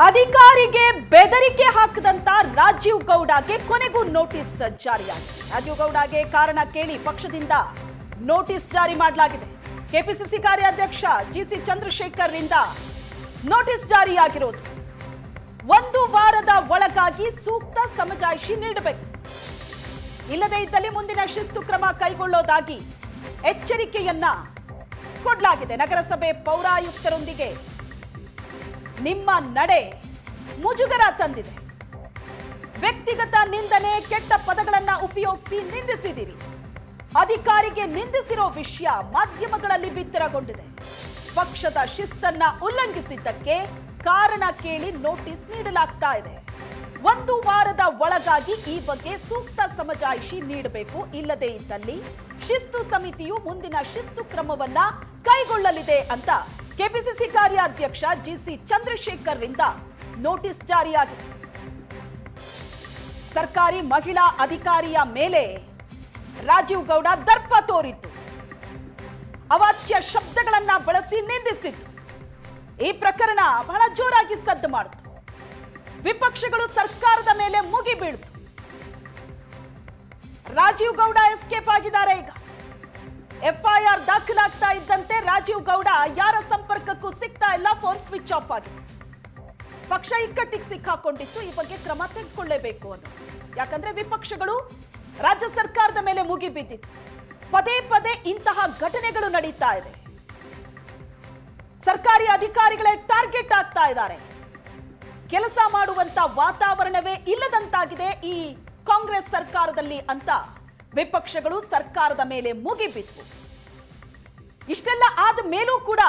ಅಧಿಕಾರಿಗೆ ಬೆದರಿಕೆ ಹಾಕದಂತ ರಾಜೀವ್ ಗೌಡಗೆ ಕೊನೆಗೂ ನೋಟಿಸ್ ಜಾರಿಯಾಗಿದೆ. ರಾಜೀವ್ ಗೌಡಗೆ ಕಾರಣ ಕೇಳಿ ಪಕ್ಷದಿಂದ ನೋಟಿಸ್ ಜಾರಿ ಮಾಡಲಾಗಿದೆ. ಕೆಪಿಸಿಸಿ ಕಾರ್ಯಾಧ್ಯಕ್ಷ ಜಿಸಿ ಚಂದ್ರಶೇಖರ್ ರಿಂದ ನೋಟಿಸ್ ಜಾರಿಯಾಗಿರೋದು. ಒಂದು ವಾರದ ಒಳಗಾಗಿ ಸೂಕ್ತ ಸಮಜಾಯಿಷಿ ನೀಡಬೇಕು. ಇಲ್ಲದೇ ಇದ್ದಲ್ಲಿ ಮುಂದಿನ ಶಿಸ್ತು ಕ್ರಮ ಕೈಗೊಳ್ಳೋದಾಗಿ ಎಚ್ಚರಿಕೆಯನ್ನ ಕೊಡಲಾಗಿದೆ. ನಗರಸಭೆ ಪೌರಾಯುಕ್ತರೊಂದಿಗೆ ನಿಮ್ಮ ನಡೆ ಮುಜುಗರ ತಂದಿದೆ. ವ್ಯಕ್ತಿಗತ ನಿಂದನೆ, ಕೆಟ್ಟ ಪದಗಳನ್ನ ಉಪಯೋಗಿಸಿ ನಿಂದಿಸಿದಿರಿ. ಅಧಿಕಾರಿಗೆ ನಿಂದಿಸಿರೋ ವಿಷಯ ಮಾಧ್ಯಮಗಳಲ್ಲಿ ಬಿತ್ತರಗೊಂಡಿದೆ. ಪಕ್ಷದ ಶಿಸ್ತನ್ನ ಉಲ್ಲಂಘಿಸಿದ್ದಕ್ಕೆ ಕಾರಣ ಕೇಳಿ ನೋಟಿಸ್ ನೀಡಲಾಗ್ತಾ ಇದೆ. ಒಂದು ವಾರದ ಒಳಗಾಗಿ ಈ ಬಗ್ಗೆ ಸೂಕ್ತ ಸಮಜಾಯಿಷಿ ನೀಡಬೇಕು. ಇಲ್ಲದೇ ಇದ್ದಲ್ಲಿ ಶಿಸ್ತು ಸಮಿತಿಯು ಮುಂದಿನ ಶಿಸ್ತು ಕ್ರಮವನ್ನ ಕೈಗೊಳ್ಳಲಿದೆ ಅಂತ ಕೆಪಿಸಿಸಿ ಕಾರ್ಯಾಧ್ಯಕ್ಷ ಜಿಸಿ ಚಂದ್ರಶೇಖರ್ ರಿಂದ ನೋಟಿಸ್ ಜಾರಿಯಾಗಿದೆ. ಸರ್ಕಾರಿ ಮಹಿಳಾ ಅಧಿಕಾರಿಯ ಮೇಲೆ ರಾಜೀವ್ ಗೌಡ ದರ್ಪ ತೋರಿತು ಅವಾಚ್ಯ ಶಬ್ದಗಳನ್ನ ಬಳಸಿ ನಿಂದಿಸಿತ್ತು. ಈ ಪ್ರಕರಣ ಬಹಳ ಜೋರಾಗಿ ಸದ್ದು ಮಾಡಿತು. ವಿಪಕ್ಷಗಳು ಸರ್ಕಾರದ ಮೇಲೆ ಮುಗಿಬೀಳ್ತು. ರಾಜೀವ್ ಗೌಡ ಎಸ್ಕೇಪ್ ಈಗ ಎಫ್ಐಆರ್ ದಾಖಲಾಗ್ತಾ ಇದ್ದಂತೆ ರಾಜೀವ್ ಗೌಡ ಯಾರ ಸಂಪರ್ಕಕ್ಕೂ ಸಿಗ್ತಾ ಇಲ್ಲ, ಫೋನ್ ಸ್ವಿಚ್ ಆಫ್ ಆಗಿದೆ. ಪಕ್ಷ ಇಕ್ಕಟ್ಟಿಗೆ ಸಿಕ್ಕಾಕೊಂಡಿತ್ತು, ಈ ಬಗ್ಗೆ ಕ್ರಮ ತೆಗೆದುಕೊಳ್ಳೇಬೇಕು ಅಂತ ಯಾಕಂದ್ರೆ ವಿಪಕ್ಷಗಳು ರಾಜ್ಯ ಸರ್ಕಾರದ ಮೇಲೆ ಮುಗಿ ಬಿದ್ದಿತ್ತು ಪದೇ ಪದೇ ಇಂತಹ ಘಟನೆಗಳು ನಡೀತಾ ಇದೆ. ಸರ್ಕಾರಿ ಅಧಿಕಾರಿಗಳೇ ಟಾರ್ಗೆಟ್ ಆಗ್ತಾ ಇದ್ದಾರೆ. ಕೆಲಸ ಮಾಡುವಂತ ವಾತಾವರಣವೇ ಇಲ್ಲದಂತಾಗಿದೆ ಈ ಕಾಂಗ್ರೆಸ್ ಸರ್ಕಾರದಲ್ಲಿ ಅಂತ. ವಿಪಕ್ಷಗಳು ಸರ್ಕಾರದ ಮೇಲೆ ಮುಗಿಬಿತ್ತು ಇಷ್ಟೆಲ್ಲ ಆದ ಮೇಲೂ ಕೂಡ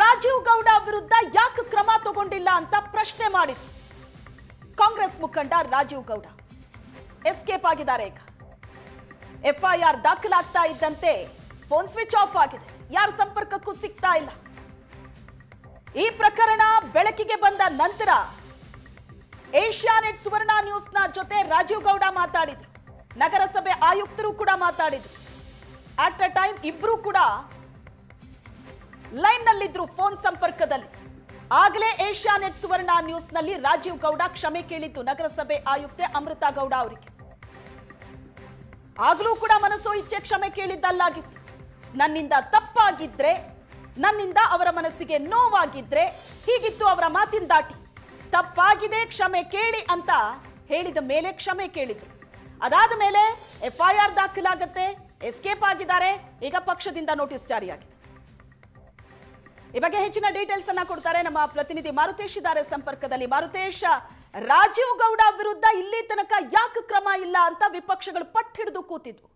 ರಾಜೀವ್ ಗೌಡ ವಿರುದ್ಧ ಯಾಕೆ ಕ್ರಮ ತಗೊಂಡಿಲ್ಲ ಅಂತ ಪ್ರಶ್ನೆ ಮಾಡಿದ್ರು. ಕಾಂಗ್ರೆಸ್ ಮುಖಂಡ ರಾಜೀವ್ ಗೌಡ. ಎಸ್ಕೇಪ್ ಆಗಿದ್ದಾರೆ ಈಗ. ಎಫ್ಐಆರ್ ದಾಖಲಾಗ್ತಾ ಇದ್ದಂತೆ ಫೋನ್ ಸ್ವಿಚ್ ಆಫ್ ಆಗಿದೆ. ಯಾರ ಸಂಪರ್ಕಕ್ಕೂ ಸಿಗ್ತಾ ಇಲ್ಲ. ಈ ಪ್ರಕರಣ ಬೆಳಕಿಗೆ ಬಂದ ನಂತರ ಏಷ್ಯಾನೆಟ್ ಸುವರ್ಣ ನ್ಯೂಸ್ನ ಜೊತೆ ರಾಜೀವ್ ಗೌಡ ಮಾತಾಡಿದ್ರು. ನಗರಸಭೆ ಆಯುಕ್ತರು ಕೂಡ ಮಾತಾಡಿದ್ರು. ಅಟ್ ಅ ಟೈಮ್ ಇಬ್ರು ಕೂಡ ಲೈನ್ ನಲ್ಲಿದ್ರು ಫೋನ್ ಸಂಪರ್ಕದಲ್ಲಿ. ಆಗಲೇ ಏಷ್ಯಾ ನೆಟ್ ಸುವರ್ಣ ನ್ಯೂಸ್ನಲ್ಲಿ ರಾಜೀವ್ ಗೌಡ ಕ್ಷಮೆ ಕೇಳಿದ್ದು ನಗರಸಭೆ ಆಯುಕ್ತೆ ಅಮೃತಾ ಗೌಡ ಅವರಿಗೆ. ಆಗಲೂ ಕೂಡ ಮನಸ್ಸು ಇಚ್ಛೆ ಕ್ಷಮೆ ಕೇಳಿದ್ದಲ್ಲಾಗಿತ್ತು. ನನ್ನಿಂದ ತಪ್ಪಾಗಿದ್ರೆ, ನನ್ನಿಂದ ಅವರ ಮನಸ್ಸಿಗೆ ನೋವಾಗಿದ್ರೆ ಹೀಗಿತ್ತು ಅವರ ಮಾತಿನ ದಾಟಿ. ತಪ್ಪಾಗಿದೆ, ಕ್ಷಮೆ ಕೇಳಿ ಅಂತ ಹೇಳಿದ ಮೇಲೆ ಕ್ಷಮೆ ಕೇಳಿದ್ರು. ಅದಾದ ಮೇಲೆ ಎಫ್ಐಆರ್ ದಾಖಲಾಗುತ್ತೆ, ಎಸ್ಕೇಪ್ ಆಗಿದ್ದಾರೆ, ಈಗ ಪಕ್ಷದಿಂದ ನೋಟಿಸ್ ಜಾರಿಯಾಗಿದೆ. ಈ ಬಗ್ಗೆ ಹೆಚ್ಚಿನ ಡೀಟೇಲ್ಸ್ ಅನ್ನ ಕೊಡ್ತಾರೆ ನಮ್ಮ ಪ್ರತಿನಿಧಿ ಮಾರುತೇಶ್ ಇದ್ದಾರೆ ಸಂಪರ್ಕದಲ್ಲಿ. ಮಾರುತೇಶ್, ರಾಜೀವ್ ಗೌಡ ವಿರುದ್ಧ ಇಲ್ಲಿ ತನಕ ಯಾಕೆ ಕ್ರಮ ಇಲ್ಲ ಅಂತ ವಿಪಕ್ಷಗಳು ಪಟ್ಟು ಹಿಡಿದು ಕೂತಿದ್ವು.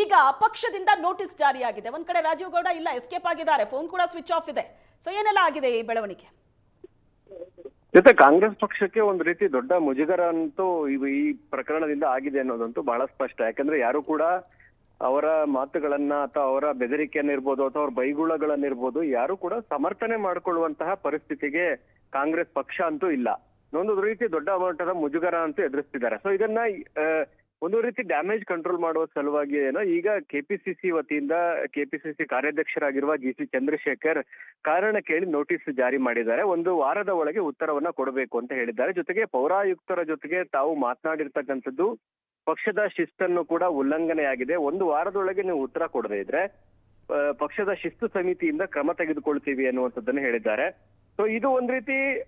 ಈಗ ಪಕ್ಷದಿಂದ ನೋಟಿಸ್ ಜಾರಿಯಾಗಿದೆ. ಒಂದ್ ಕಡೆ ರಾಜೀವ್ ಗೌಡ ಇಲ್ಲ, ಎಸ್ಕೇಪ್ ಆಗಿದ್ದಾರೆ, ಫೋನ್ ಕೂಡ ಸ್ವಿಚ್ ಆಫ್ ಇದೆ. ಸೊ ಏನೆಲ್ಲ ಆಗಿದೆ ಈ ಬೆಳವಣಿಗೆ? ಜೊತೆ ಕಾಂಗ್ರೆಸ್ ಪಕ್ಷಕ್ಕೆ ಒಂದು ರೀತಿ ದೊಡ್ಡ ಮುಜುಗರ ಅಂತೂ ಈ ಪ್ರಕರಣದಿಂದ ಆಗಿದೆ ಅನ್ನೋದಂತೂ ಬಹಳ ಸ್ಪಷ್ಟ. ಯಾಕಂದ್ರೆ ಯಾರು ಕೂಡ ಅವರ ಮಾತುಗಳನ್ನ ಅಥವಾ ಅವರ ಬೆದರಿಕೆಯನ್ನ ಇರ್ಬೋದು ಅಥವಾ ಅವ್ರ ಬೈಗುಳಗಳನ್ನಿರ್ಬೋದು ಯಾರು ಕೂಡ ಸಮರ್ಥನೆ ಮಾಡಿಕೊಳ್ಳುವಂತಹ ಪರಿಸ್ಥಿತಿಗೆ ಕಾಂಗ್ರೆಸ್ ಪಕ್ಷ ಅಂತೂ ಇಲ್ಲ. ಒಂದು ರೀತಿ ದೊಡ್ಡ ಮಟ್ಟದ ಮುಜುಗರ ಅಂತೂ ಎದುರಿಸ್ತಿದ್ದಾರೆ. ಸೊ ಇದನ್ನ ಒಂದು ರೀತಿ ಡ್ಯಾಮೇಜ್ ಕಂಟ್ರೋಲ್ ಮಾಡುವ ಸಲುವಾಗಿ ಏನೋ ಈಗ ಕೆಪಿಸಿಸಿ ವತಿಯಿಂದ ಕೆಪಿಸಿಸಿ ಕಾರ್ಯಾಧ್ಯಕ್ಷರಾಗಿರುವ ಜಿ ಸಿ ಚಂದ್ರಶೇಖರ್ ಕಾರಣ ಕೇಳಿ ನೋಟಿಸ್ ಜಾರಿ ಮಾಡಿದ್ದಾರೆ. ಒಂದು ವಾರದ ಒಳಗೆ ಉತ್ತರವನ್ನ ಕೊಡಬೇಕು ಅಂತ ಹೇಳಿದ್ದಾರೆ. ಜೊತೆಗೆ ಪೌರಾಯುಕ್ತರ ಜೊತೆಗೆ ತಾವು ಮಾತನಾಡಿರ್ತಕ್ಕಂಥದ್ದು ಪಕ್ಷದ ಶಿಸ್ತನ್ನು ಕೂಡ ಉಲ್ಲಂಘನೆಯಾಗಿದೆ. ಒಂದು ವಾರದೊಳಗೆ ನೀವು ಉತ್ತರ ಕೊಡದೇ ಇದ್ರೆ ಪಕ್ಷದ ಶಿಸ್ತು ಸಮಿತಿಯಿಂದ ಕ್ರಮ ತೆಗೆದುಕೊಳ್ತೀವಿ ಅನ್ನುವಂಥದ್ದನ್ನು ಹೇಳಿದ್ದಾರೆ. ಸೊ ಇದು ಒಂದ್ ರೀತಿ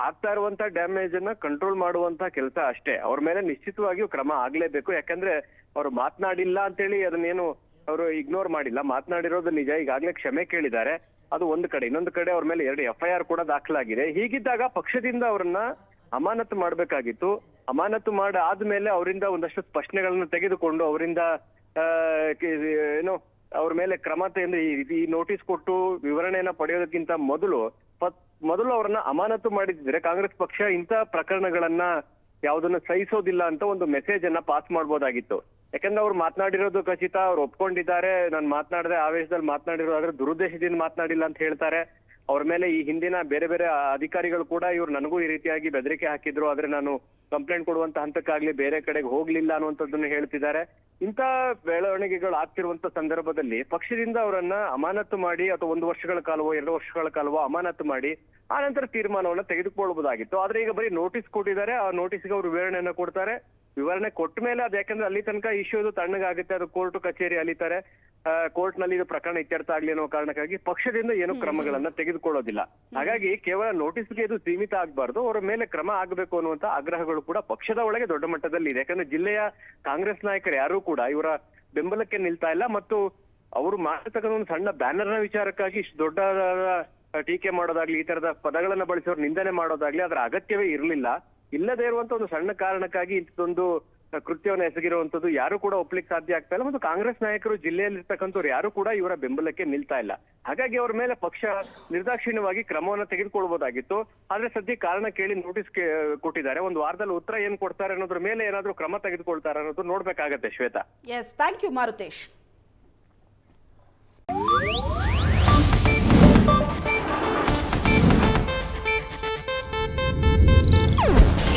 ಆಗ್ತಾ ಇರುವಂತ ಡ್ಯಾಮೇಜ್ ಅನ್ನ ಕಂಟ್ರೋಲ್ ಮಾಡುವಂತ ಕೆಲಸ ಅಷ್ಟೇ. ಅವ್ರ ಮೇಲೆ ನಿಶ್ಚಿತವಾಗಿಯೂ ಕ್ರಮ ಆಗ್ಲೇಬೇಕು. ಯಾಕಂದ್ರೆ ಅವ್ರು ಮಾತನಾಡಿಲ್ಲ ಅಂತೇಳಿ ಅದನ್ನೇನು ಅವರು ಇಗ್ನೋರ್ ಮಾಡಿಲ್ಲ. ಮಾತನಾಡಿರೋದು ನಿಜ. ಈಗಾಗ್ಲೇ ಕ್ಷಮೆ ಕೇಳಿದ್ದಾರೆ. ಅದು ಒಂದು ಕಡೆ. ಇನ್ನೊಂದು ಕಡೆ ಅವ್ರ ಮೇಲೆ ಎರಡು ಎಫ್ ಐ ಆರ್ ಕೂಡ ದಾಖಲಾಗಿದೆ. ಹೀಗಿದ್ದಾಗ ಪಕ್ಷದಿಂದ ಅವರನ್ನ ಅಮಾನತು ಮಾಡ್ಬೇಕಾಗಿತ್ತು. ಅಮಾನತು ಮಾಡ ಆದ್ಮೇಲೆ ಅವರಿಂದ ಒಂದಷ್ಟು ಸ್ಪಷ್ಟನೆಗಳನ್ನ ತೆಗೆದುಕೊಂಡು ಅವರಿಂದ ಏನು, ಅವ್ರ ಮೇಲೆ ಕ್ರಮ ಈ- ನೋಟಿಸ್ ಕೊಟ್ಟು ವಿವರಣೆಯನ್ನ ಪಡೆಯೋದಕ್ಕಿಂತ ಮೊದಲು ಮೊದಲು ಅವರನ್ನ ಅಮಾನತು ಮಾಡಿದ್ರೆ ಕಾಂಗ್ರೆಸ್ ಪಕ್ಷ ಇಂಥ ಪ್ರಕರಣಗಳನ್ನ ಯಾವುದನ್ನ ಸಹಿಸೋದಿಲ್ಲ ಅಂತ ಒಂದು ಮೆಸೇಜ್ ಅನ್ನ ಪಾಸ್ ಮಾಡ್ಬೋದಾಗಿತ್ತು. ಯಾಕಂದ್ರೆ ಅವ್ರು ಮಾತನಾಡಿರೋದು ಖಚಿತ, ಅವ್ರು ಒಪ್ಕೊಂಡಿದ್ದಾರೆ, ನಾನು ಮಾತನಾಡದೆ, ಆವೇಶದಲ್ಲಿ ಮಾತನಾಡಿರೋ ಆದ್ರೆ ದುರುದ್ದೇಶದಿಂದ ಮಾತನಾಡಿಲ್ಲ ಅಂತ ಹೇಳ್ತಾರೆ. ಅವ್ರ ಮೇಲೆ ಈ ಹಿಂದಿನ ಬೇರೆ ಬೇರೆ ಅಧಿಕಾರಿಗಳು ಕೂಡ ಇವ್ರು ನನಗೂ ಈ ರೀತಿಯಾಗಿ ಬೆದರಿಕೆ ಹಾಕಿದ್ರು. ಆದ್ರೆ ನಾನು ಕಂಪ್ಲೇಂಟ್ ಕೊಡುವಂತ ಹಂತಕ್ಕಾಗ್ಲಿ ಬೇರೆ ಕಡೆಗೆ ಹೋಗ್ಲಿಲ್ಲ ಅನ್ನುವಂಥದ್ದನ್ನು ಹೇಳ್ತಿದ್ದಾರೆ. ಇಂಥ ಬೆಳವಣಿಗೆಗಳು ಆಗ್ತಿರುವಂತ ಸಂದರ್ಭದಲ್ಲಿ ಪಕ್ಷದಿಂದ ಅವರನ್ನ ಅಮಾನತು ಮಾಡಿ ಅಥವಾ ಒಂದು ವರ್ಷಗಳ ಕಾಲವೋ, ಎರಡು ವರ್ಷಗಳ ಕಾಲವೋ ಅಮಾನತು ಮಾಡಿ ಆ ನಂತರ ತೀರ್ಮಾನವನ್ನ ತೆಗೆದುಕೊಳ್ಳಬಹುದಾಗಿತ್ತು ಆದ್ರೆ ಈಗ ಬರೀ ನೋಟಿಸ್ ಕೊಟ್ಟಿದ್ದಾರೆ. ಆ ನೋಟಿಸ್ಗೆ ಅವರು ವಿವರಣೆಯನ್ನು ಕೊಡ್ತಾರೆ. ವಿವರಣೆ ಕೊಟ್ಟ ಮೇಲೆ ಅದ್ ಯಾಕಂದ್ರೆ ಅಲ್ಲಿ ತನಕ ಇಶ್ಯೂ ಇದು ತಣ್ಣಗಾಗುತ್ತೆ ಅದು ಕೋರ್ಟ್ ಕಚೇರಿ ಅಲಿತಾರೆ. ಕೋರ್ಟ್ನಲ್ಲಿ ಇದು ಪ್ರಕರಣ ಇತ್ಯರ್ಥ ಆಗ್ಲಿ ಅನ್ನೋ ಕಾರಣಕ್ಕಾಗಿ ಪಕ್ಷದಿಂದ ಏನು ಕ್ರಮಗಳನ್ನ ತೆಗೆದುಕೊಳ್ಳೋದಿಲ್ಲ. ಹಾಗಾಗಿ ಕೇವಲ ನೋಟಿಸ್ಗೆ ಇದು ಸೀಮಿತ ಆಗ್ಬಾರ್ದು ಅವರ ಮೇಲೆ ಕ್ರಮ ಆಗಬೇಕು ಅನ್ನುವಂತ ಆಗ್ರಹಗಳು ಕೂಡ ಪಕ್ಷದ ಒಳಗೆ ದೊಡ್ಡ ಮಟ್ಟದಲ್ಲಿ ಇದೆ. ಯಾಕಂದ್ರೆ ಜಿಲ್ಲೆಯ ಕಾಂಗ್ರೆಸ್ ನಾಯಕರು ಯಾರು ಕೂಡ ಇವರ ಬೆಂಬಲಕ್ಕೆ ನಿಲ್ತಾ ಇಲ್ಲ ಮತ್ತು ಅವರು ಮಾಡತಕ್ಕಂಥ ಒಂದು ಸಣ್ಣ ಬ್ಯಾನರ್ನ ವಿಚಾರಕ್ಕಾಗಿ ಇಷ್ಟು ದೊಡ್ಡ ಟೀಕೆ ಮಾಡೋದಾಗ್ಲಿ ಈ ತರದ ಪದಗಳನ್ನ ಬಳಸಿ ಅವ್ರು ನಿಂದನೆ ಮಾಡೋದಾಗ್ಲಿ ಅದರ ಅಗತ್ಯವೇ ಇರಲಿಲ್ಲ. ಇಲ್ಲದೇ ಇರುವಂತ ಒಂದು ಸಣ್ಣ ಕಾರಣಕ್ಕಾಗಿ ಇಂಥದ್ದೊಂದು ಕೃತ್ಯವನ್ನು ಎಸಗಿರುವಂತದ್ದು ಯಾರು ಕೂಡ ಒಪ್ಲಿಕ್ಕೆ ಸಾಧ್ಯ ಆಗ್ತಾ ಇಲ್ಲ. ಮತ್ತು ಕಾಂಗ್ರೆಸ್ ನಾಯಕರು ಜಿಲ್ಲೆಯಲ್ಲಿರ್ತಕ್ಕಂಥವ್ರು ಯಾರು ಕೂಡ ಇವರ ಬೆಂಬಲಕ್ಕೆ ನಿಲ್ತಾ ಇಲ್ಲ. ಹಾಗಾಗಿ ಅವರ ಮೇಲೆ ಪಕ್ಷ ನಿರ್ದಾಕ್ಷಿಣ್ಯವಾಗಿ ಕ್ರಮವನ್ನ ತೆಗೆದುಕೊಳ್ಬಹುದಾಗಿತ್ತು ಆದ್ರೆ ಸದ್ಯ ಕಾರಣ ಕೇಳಿ ನೋಟಿಸ್ ಕೊಟ್ಟಿದ್ದಾರೆ. ಒಂದು ವಾರದಲ್ಲಿ ಉತ್ತರ ಏನ್ ಕೊಡ್ತಾರೆ ಅನ್ನೋದ್ರ ಮೇಲೆ ಏನಾದ್ರೂ ಕ್ರಮ ತೆಗೆದುಕೊಳ್ತಾರೆ ಅನ್ನೋದು ನೋಡ್ಬೇಕಾಗತ್ತೆ Shweta. Yes thank you Marutesh